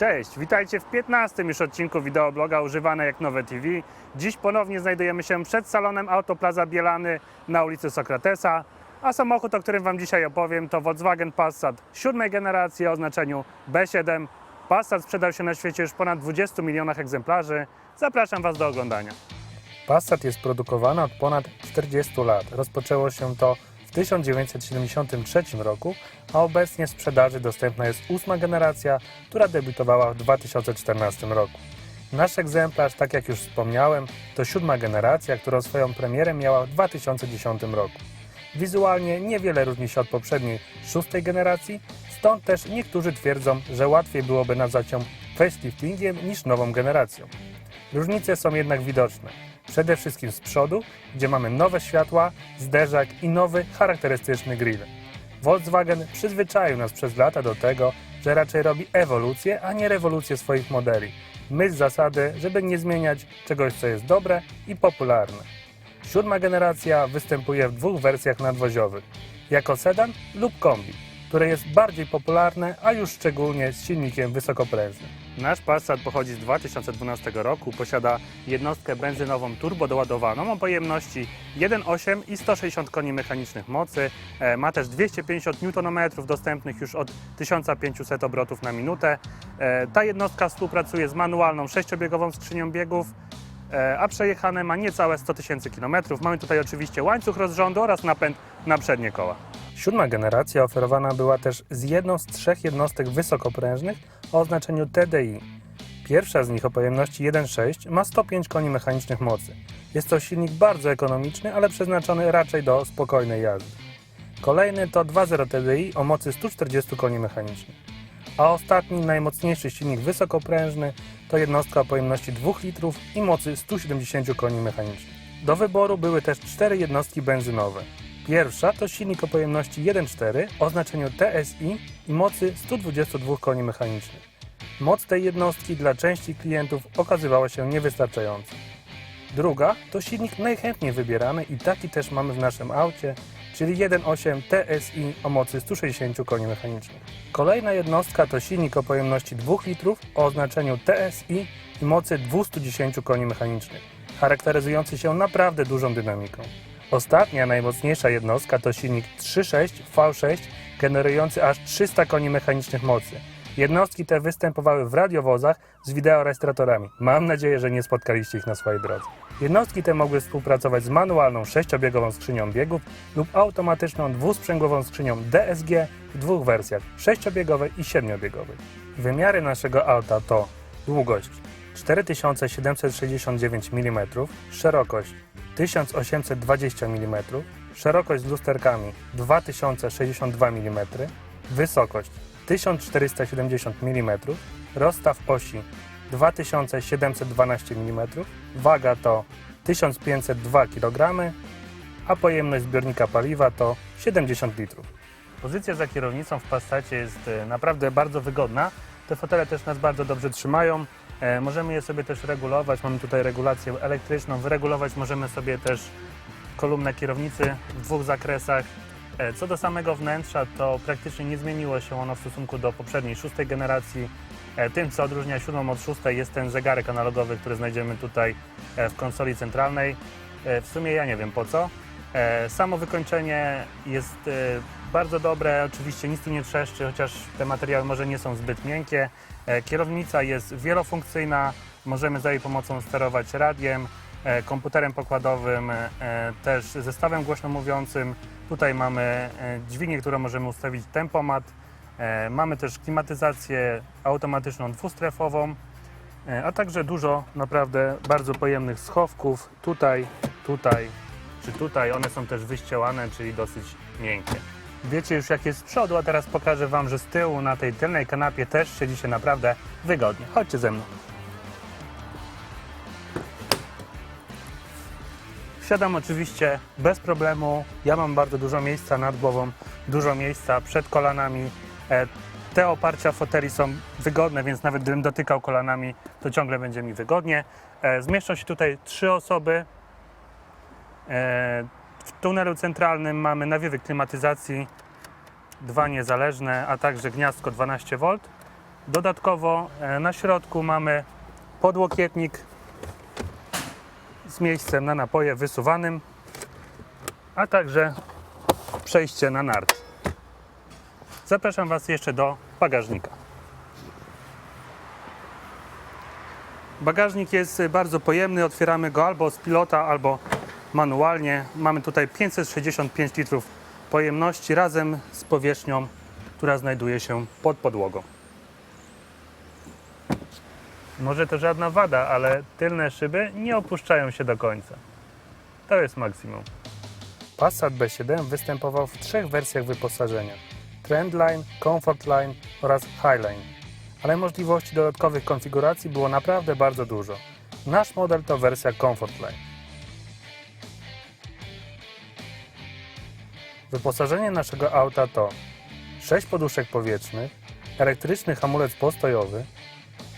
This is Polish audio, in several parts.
Cześć, witajcie w 15 już odcinku wideobloga używane jak nowe TV. Dziś ponownie znajdujemy się przed salonem Autoplaza Bielany na ulicy Sokratesa, a samochód, o którym Wam dzisiaj opowiem to Volkswagen Passat siódmej generacji o oznaczeniu B7. Passat sprzedał się na świecie już ponad 20 milionach egzemplarzy. Zapraszam Was do oglądania. Passat jest produkowany od ponad 40 lat. Rozpoczęło się to w 1973 roku, a obecnie w sprzedaży dostępna jest ósma generacja, która debiutowała w 2014 roku. Nasz egzemplarz, tak jak już wspomniałem, to siódma generacja, która swoją premierę miała w 2010 roku. Wizualnie niewiele różni się od poprzedniej szóstej generacji, stąd też niektórzy twierdzą, że łatwiej byłoby nazwać ją faceliftingiem niż nową generacją. Różnice są jednak widoczne. Przede wszystkim z przodu, gdzie mamy nowe światła, zderzak i nowy, charakterystyczny grill. Volkswagen przyzwyczaił nas przez lata do tego, że raczej robi ewolucję, a nie rewolucję swoich modeli. My z zasady, żeby nie zmieniać czegoś, co jest dobre i popularne. Siódma generacja występuje w dwóch wersjach nadwoziowych. Jako sedan lub kombi, które jest bardziej popularne, a już szczególnie z silnikiem wysokoprężnym. Nasz Passat pochodzi z 2012 roku, posiada jednostkę benzynową turbodoładowaną o pojemności 1,8 i 160 koni mechanicznych mocy. E, Ma też 250 Nm dostępnych już od 1500 obrotów na minutę. E, Ta jednostka współpracuje z manualną sześciobiegową skrzynią biegów, e, a przejechane ma niecałe 100 tysięcy kilometrów. Mamy tutaj oczywiście łańcuch rozrządu oraz napęd na przednie koła. Siódma generacja oferowana była też z jedną z trzech jednostek wysokoprężnych o oznaczeniu TDI. Pierwsza z nich o pojemności 1.6 ma 105 koni mechanicznych mocy. Jest to silnik bardzo ekonomiczny, ale przeznaczony raczej do spokojnej jazdy. Kolejny to 2.0 TDI o mocy 140 koni mechanicznych. A ostatni, najmocniejszy silnik wysokoprężny to jednostka o pojemności 2 litrów i mocy 170 koni mechanicznych. Do wyboru były też cztery jednostki benzynowe. Pierwsza to silnik o pojemności 1.4 o znaczeniu TSI i mocy 122 koni mechanicznych. Moc tej jednostki dla części klientów okazywała się niewystarczająca. Druga to silnik najchętniej wybierany i taki też mamy w naszym aucie, czyli 1.8 TSI o mocy 160 koni mechanicznych. Kolejna jednostka to silnik o pojemności 2 litrów o oznaczeniu TSI i mocy 210 koni mechanicznych, charakteryzujący się naprawdę dużą dynamiką. Ostatnia, najmocniejsza jednostka to silnik 3.6 V6 generujący aż 300 koni mechanicznych mocy. Jednostki te występowały w radiowozach z wideorejestratorami. Mam nadzieję, że nie spotkaliście ich na swojej drodze. Jednostki te mogły współpracować z manualną sześciobiegową skrzynią biegów lub automatyczną dwusprzęgłową skrzynią DSG w dwóch wersjach sześciobiegowej i siedmiobiegowej. Wymiary naszego auta to długość 4769 mm, szerokość 1820 mm, szerokość z lusterkami 2062 mm, wysokość 1470 mm, rozstaw osi 2712 mm, waga to 1502 kg, a pojemność zbiornika paliwa to 70 litrów. Pozycja za kierownicą w Passacie jest e, naprawdę bardzo wygodna. Te fotele też nas bardzo dobrze trzymają. E, Możemy je sobie też regulować. Mamy tutaj regulację elektryczną. Wyregulować możemy sobie też kolumnę kierownicy w dwóch zakresach. E, Co do samego wnętrza, to praktycznie nie zmieniło się ono w stosunku do poprzedniej, szóstej generacji. E, Tym, co odróżnia siódmą od szóstej, jest ten zegarek analogowy, który znajdziemy tutaj w konsoli centralnej. W sumie ja nie wiem po co. E, Samo wykończenie jest e, bardzo dobre, oczywiście nic tu nie trzeszczy, chociaż te materiały może nie są zbyt miękkie. E, Kierownica jest wielofunkcyjna, możemy za jej pomocą sterować radiem, komputerem pokładowym, też zestawem głośno mówiącym. Tutaj mamy dźwignię, którą możemy ustawić tempomat. Mamy też klimatyzację automatyczną dwustrefową, a także dużo naprawdę bardzo pojemnych schowków. Tutaj, tutaj tutaj. One są też wyścielane, czyli dosyć miękkie. Wiecie już jak jest z przodu, a teraz pokażę Wam, że z tyłu na tej tylnej kanapie też siedzi się naprawdę wygodnie. Chodźcie ze mną. Wsiadam oczywiście bez problemu. Ja mam bardzo dużo miejsca nad głową, dużo miejsca przed kolanami. E, Te oparcia foteli są wygodne, więc nawet gdybym dotykał kolanami, to ciągle będzie mi wygodnie. E, Zmieszczą się tutaj trzy osoby. E, W tunelu centralnym mamy nawiewy klimatyzacji, dwa niezależne, a także gniazdko 12V. Dodatkowo e, na środku mamy podłokietnik z miejscem na napoje wysuwanym, a także przejście na nart. Zapraszam Was jeszcze do bagażnika. Bagażnik jest bardzo pojemny, otwieramy go albo z pilota, albo manualnie. Mamy tutaj 565 litrów pojemności razem z powierzchnią, która znajduje się pod podłogą. Może to żadna wada, ale tylne szyby nie opuszczają się do końca. To jest maksimum. Passat B7 występował w trzech wersjach wyposażenia: Trendline, Comfortline oraz Highline. Ale możliwości dodatkowych konfiguracji było naprawdę bardzo dużo. Nasz model to wersja Comfortline. Wyposażenie naszego auta to 6 poduszek powietrznych, elektryczny hamulec postojowy,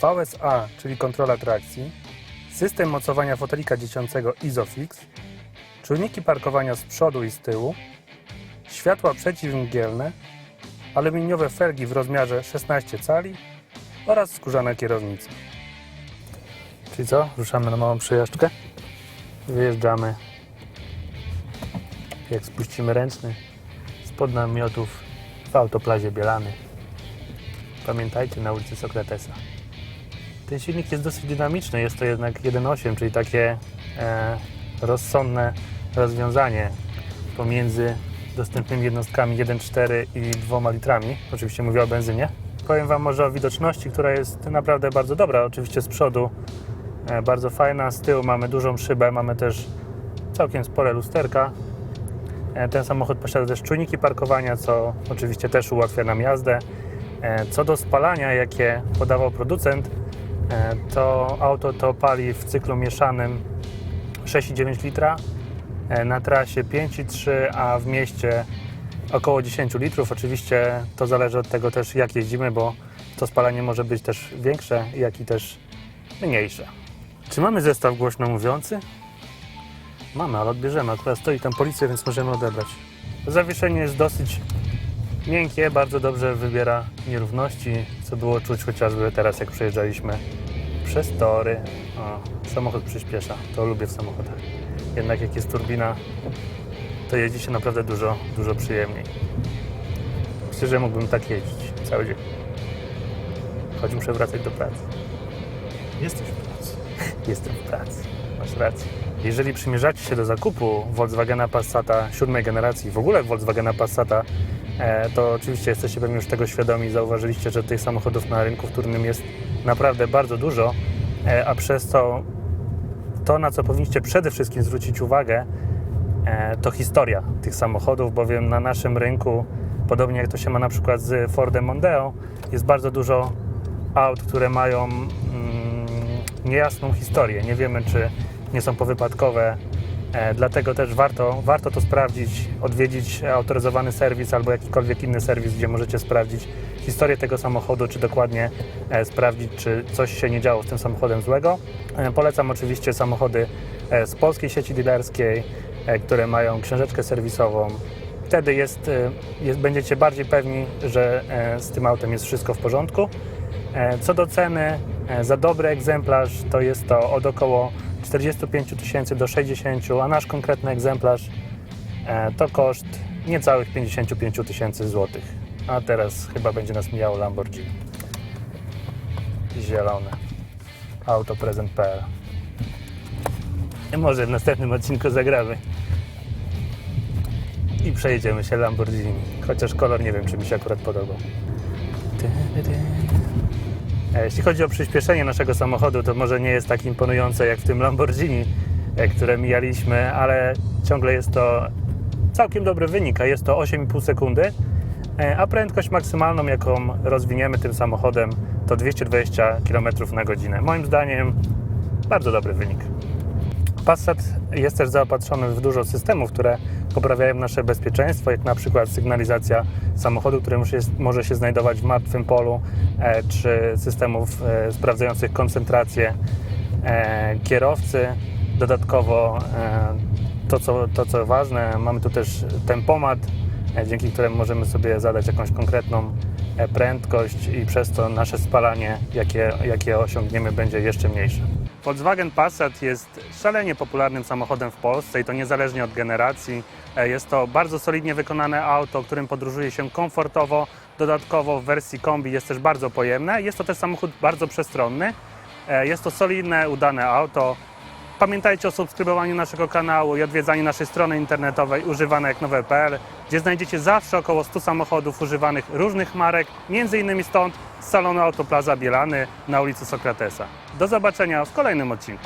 VSA, czyli kontrola trakcji, system mocowania fotelika dziecięcego Isofix, czujniki parkowania z przodu i z tyłu, światła przeciwmgielne, aluminiowe felgi w rozmiarze 16 cali oraz skórzane kierownice. Czyli co? Ruszamy na małą przejażdżkę. Wyjeżdżamy. Jak spuścimy ręczny spod namiotów w autoplazie Bielany. Pamiętajcie na ulicy Sokratesa. Ten silnik jest dosyć dynamiczny, jest to jednak 1.8, czyli takie e, rozsądne rozwiązanie pomiędzy dostępnymi jednostkami 1.4 i 2 litrami. Oczywiście mówię o benzynie. Powiem Wam może o widoczności, która jest naprawdę bardzo dobra. Oczywiście z przodu e, bardzo fajna, z tyłu mamy dużą szybę, mamy też całkiem spore lusterka. E, Ten samochód posiada też czujniki parkowania, co oczywiście też ułatwia nam jazdę. E, Co do spalania, jakie podawał producent, e, to auto to pali w cyklu mieszanym 6,9 litra, na trasie 5,3, a w mieście około 10 litrów. Oczywiście to zależy od tego też jak jeździmy, bo to spalanie może być też większe, jak i też mniejsze. Czy mamy zestaw głośno mówiący? Mamy, ale odbierzemy. Akurat stoi tam policja, więc możemy odebrać. Zawieszenie jest dosyć miękkie, bardzo dobrze wybiera nierówności, co było czuć chociażby teraz, jak przejeżdżaliśmy przez tory. O, samochód przyspiesza, to lubię w samochodach. Jednak jak jest turbina, to jeździ się naprawdę dużo, dużo przyjemniej. Myślę, że mógłbym tak jeździć cały dzień. Choć muszę wracać do pracy. Jesteś w pracy. Jestem w pracy. Masz rację. Jeżeli przymierzacie się do zakupu Volkswagena Passata siódmej generacji, w ogóle Volkswagena Passata, e, to oczywiście jesteście pewnie już tego świadomi. Zauważyliście, że tych samochodów na rynku wtórnym jest naprawdę bardzo dużo, e, a przez to to, na co powinniście przede wszystkim zwrócić uwagę, e, to historia tych samochodów, bowiem na naszym rynku, podobnie jak to się ma na przykład z Fordem Mondeo, jest bardzo dużo aut, które mają mm, niejasną historię. Nie wiemy, czy nie są powypadkowe. E, dlatego też warto, warto to sprawdzić, odwiedzić autoryzowany serwis albo jakikolwiek inny serwis, gdzie możecie sprawdzić historię tego samochodu, czy dokładnie e, sprawdzić, czy coś się nie działo z tym samochodem złego. E, polecam oczywiście samochody z polskiej sieci dealerskiej, które mają książeczkę serwisową. Wtedy jest, jest, będziecie bardziej pewni, że z tym autem jest wszystko w porządku. E, Co do ceny, e, za dobry egzemplarz to jest to od około 45 tysięcy do 60, a nasz konkretny egzemplarz e, to koszt niecałych 55 tysięcy złotych. A teraz chyba będzie nas mijało Lamborghini. Zielone. Autoprezent.pl Może w następnym odcinku zagramy. I przejedziemy się Lamborghini. Chociaż kolor nie wiem, czy mi się akurat podobał. E, Jeśli chodzi o przyspieszenie naszego samochodu, to może nie jest tak imponujące jak w tym Lamborghini, e, które mijaliśmy, ale ciągle jest to całkiem dobry wynik, a jest to 8,5 sekundy, e, a prędkość maksymalną, jaką rozwiniemy tym samochodem, to 220 km na godzinę. Moim zdaniem bardzo dobry wynik. Passat jest też zaopatrzony w dużo systemów, które poprawiają nasze bezpieczeństwo, jak na przykład sygnalizacja samochodu, który może się, znajdować w martwym polu, e, czy systemów e, sprawdzających koncentrację e, kierowcy. Dodatkowo to, co, to, co ważne, mamy tu też tempomat, dzięki któremu możemy sobie zadać jakąś konkretną prędkość i przez to nasze spalanie, jakie, jakie osiągniemy, będzie jeszcze mniejsze. Volkswagen Passat jest szalenie popularnym samochodem w Polsce i to niezależnie od generacji. E, Jest to bardzo solidnie wykonane auto, którym podróżuje się komfortowo. Dodatkowo w wersji kombi jest też bardzo pojemne. Jest to też samochód bardzo przestronny. E, Jest to solidne, udane auto. Pamiętajcie o subskrybowaniu naszego kanału i odwiedzaniu naszej strony internetowej używane jak nowe.pl, gdzie znajdziecie zawsze około 100 samochodów używanych różnych marek, innymi stąd z salonu Autoplaza Bielany na ulicy Sokratesa. Do zobaczenia w kolejnym odcinku.